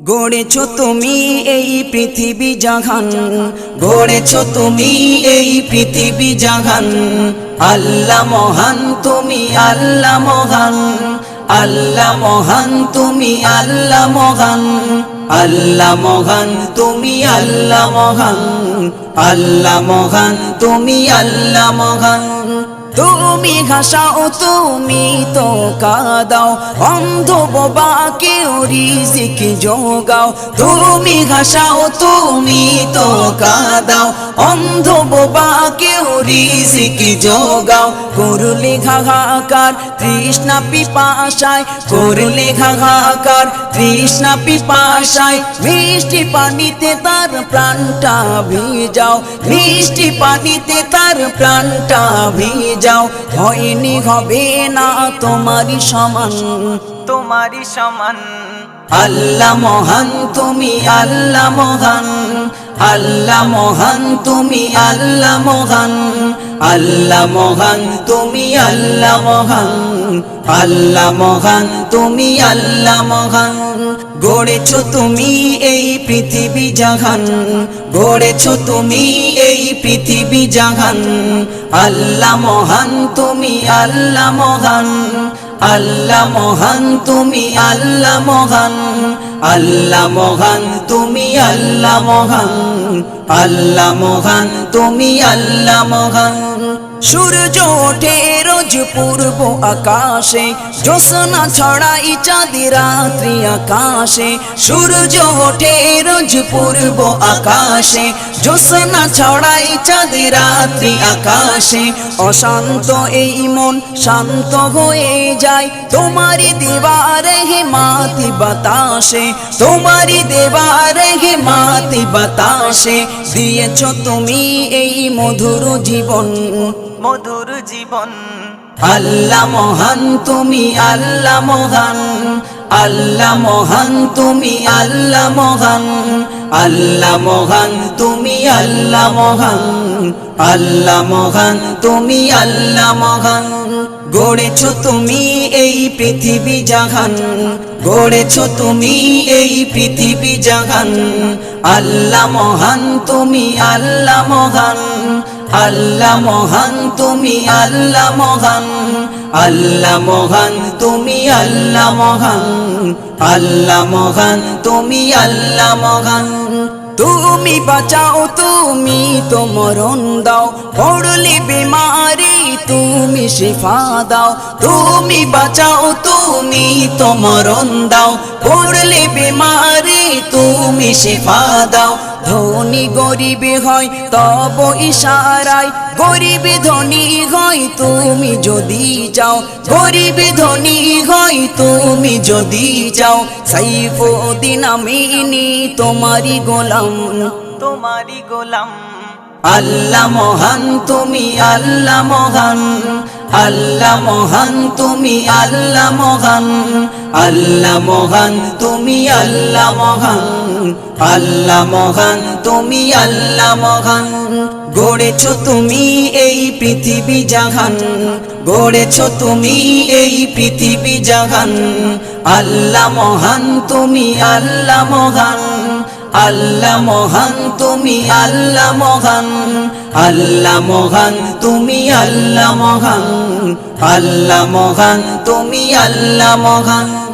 গড়েছ তুমি এই পৃথিবী জাহান গড়েছ তুমি এই পৃথিবী জাহান আল্লাহ মহান তুমি, আল্লাহ মহান আল্লাহ মহান তুমি, আল্লাহ মহান আল্লাহ মহান তুমি, আল্লাহ মহান আল্লাহ মহান তুমি, আল্লাহ মহান। তুমি ঘাসাও, তুমি তো কাদাও অন্ধ বোবাকে রিজিক যোগাও। তুমি ঘাসাও, তুমি তো কাদাও অন্ধ বোবাকে রিজিক যোগাও। করলে ঘাঘাকার, তৃষ্ণা পিপাসায়। করলে ঘাঘাকার, তৃষ্ণা পিপাসায়। মিষ্টি পানিতে তার প্রাণটা ভিজাও। মিষ্টি পানিতে তার প্রাণটা ভিজাও। হয়নি হবে না তোমারই সমান। তোমারই সমান। আল্লাহ মহান তুমি আল্লাহ মহান। আল্লাহ মহান তুমি আল্লাহ মহান। আল্লাহ মহান, তুমি আল্লাহ মহান। আল্লাহ মহান, তুমি আল্লাহ মহান। গড়েছ তুমি এই পৃথিবী জাহান। গড়েছ তুমি এই পৃথিবী জাহান। আল্লাহ মহান, তুমি আল্লাহ মহান। আল্লাহ মহান, তুমি আল্লাহ মহান। আল্লাহ মহান, তুমি আল্লাহ মহান। আল্লাহ মহান তুমি আল্লাহ মহান। সূর্য ওঠে রোজ পূর্ব আকাশে, জ্যোৎস্না ছড়াই চাঁদি রাত্রি আকাশে, সূর্য ওঠে রোজ পূর্ব আকাশে, জ্যোৎস্না ছড়াই চাঁদি রাত্রি আকাশে। অশান্ত এই মন শান্ত হয়ে যায় তোমারি দেবারে হে মাতি বাতাসে তোমারি দেবারে হে মাতি বাতাসে। দিয়েছ তুমি এই মধুর জীবন মধুর জীবন। আল্লাহ মহান, তুমি আল্লাহ মহান। আল্লাহ মহান, তুমি আল্লাহ মহান। আল্লাহ মহান, তুমি আল্লাহ মহান। আল্লাহ মহান, তুমি আল্লাহ মহান। গড়েছ তুমি এই পৃথিবী জাহান। গড়েছ তুমি এই পৃথিবী জাহান। আল্লাহ মহান, তুমি আল্লাহ মহান। আল্লাহ মহান, তুমি আল্লাহ মহান। আল্লাহ মহান, তুমি আল্লাহ মহান। আল্লাহ মহান, তুমি আল্লাহ মহান। তুমি বাঁচাও, তুমি তো মরণ দাও। পড়লে বিমারি, তুমি শিফা দাও। তুমি বাঁচাও, তুমি তো মরণ দাও। পড়লে বিমারি, তুমি শিফা দাও। ধনী গরিবে হয় তব ইশারায়। গরিবে ধনী হয় তুমি যদি চাও। গরিবে ধনী হয় তুমি যদি চাও। সাইফুদ্দিন আমিনি তোমারি গোলাম। তোমারই গোলাম। আল্লাহ মহান তুমি আল্লাহ মহান। আল্লাহ মহান তুমি আল্লাহ মহান। আল্লাহ মহান তুমি আল্লাহ মহান। আল্লাহ মহান, তুমি আল্লাহ মহান। গড়েছ তুমি এই পৃথিবী জাহান, গড়েছ তুমি এই পৃথিবী জাহান। আল্লাহ মহান, তুমি আল্লাহ মহান। আল্লাহ মহান, তুমি আল্লাহ মহান। আল্লাহ মহান, তুমি আল্লাহ মহান। আল্লাহ মহান, তুমি আল্লাহ মহান।